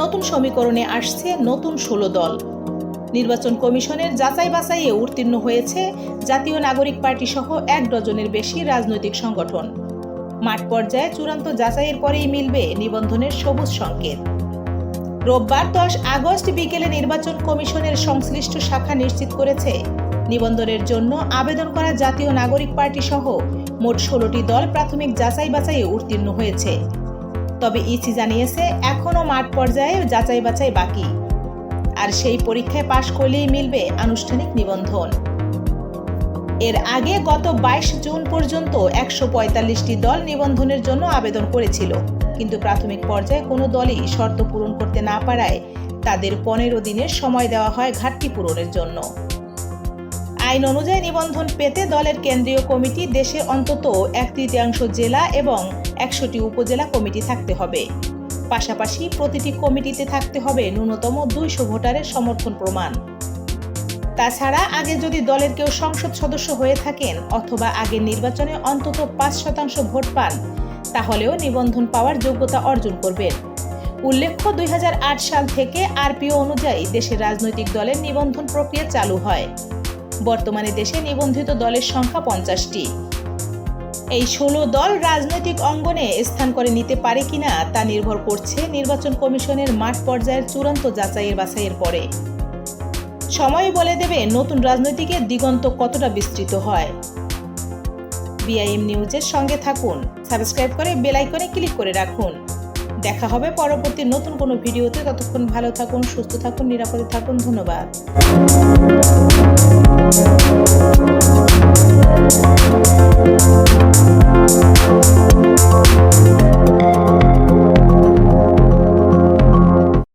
নতুন সমীকরণে আসছে নতুন ষোলো দল। নির্বাচন কমিশনের যাচাই বাছাইয়ে উত্তীর্ণ হয়েছে জাতীয় নাগরিক পার্টি সহ এক ডজনের বেশি রাজনৈতিক সংগঠন। মাঠ পর্যায়ে চূড়ান্ত যাচাইয়ের পরেই মিলবে নিবন্ধনের সবুজ সংকেত। রোববার দশ আগস্ট বিকেলে নির্বাচন কমিশনের সংশ্লিষ্ট শাখা নিশ্চিত করেছে, নিবন্ধনের জন্য আবেদন করা জাতীয় নাগরিক পার্টি সহ মোট ষোলোটি দল প্রাথমিক যাচাই বাছাইয়ে উত্তীর্ণ হয়েছে। তবে ইসি জানিয়েছে এখনও মাঠ পর্যায়ে যাচাই বাছাই বাকি। আর সেই পরীক্ষায় পাশ করলেই মিলবে আনুষ্ঠানিক নিবন্ধন। এর আগে গত বাইশ জুন পর্যন্ত একশো পঁয়তাল্লিশটি দল নিবন্ধনের জন্য আবেদন করেছিল। কিন্তু প্রাথমিক পর্যায়ে কোনো দলই শর্ত পূরণ করতে না পারায় তাদের পনেরো দিনের সময় দেওয়া হয় ঘাটতি পূরণের জন্য। আইন অনুযায়ী নিবন্ধন পেতে দলের কেন্দ্রীয় কমিটি দেশে অন্তত এক তৃতীয়াংশ জেলা এবং একশোটি উপজেলা কমিটি থাকতে হবে। পাশাপাশি প্রতিটি কমিটিতে থাকতে হবে ন্যূনতম দুইশো ভোটারের সমর্থন প্রমাণ। তাছাড়া আগে যদি দলের কেউ সংসদ সদস্য হয়ে থাকেন অথবা আগের নির্বাচনে অন্তত পাঁচ শতাংশ ভোট পান, তাহলেও নিবন্ধন পাওয়ার যোগ্যতা অর্জন করবেন। উল্লেখ্য, দুই হাজার আট সাল থেকে আরপিও অনুযায়ী দেশের রাজনৈতিক দলের নিবন্ধন প্রক্রিয়া চালু হয়। বর্তমানে দেশে নিবন্ধিত দলের সংখ্যা পঞ্চাশটি। এই ষোলো দল রাজনৈতিক অঙ্গনে স্থান করে নিতে পারে কিনা তা নির্ভর করছে নির্বাচন কমিশনের মাঠ পর্যায়ের চূড়ান্ত যাচাইয়ের বাছাইয়ের পরে। সময় বলে দেবে নতুন রাজনৈতিকের দিগন্ত কতটা বিস্তৃত হয়। বিআইএম নিউজের সঙ্গে থাকুন, সাবস্ক্রাইব করে বেল আইকনে ক্লিক করে রাখুন। দেখা হবে পরবর্তী নতুন কোনো ভিডিওতে। ততক্ষণ ভালো থাকুন সুস্থ থাকুন নিরাপদে থাকুন। ধন্যবাদ।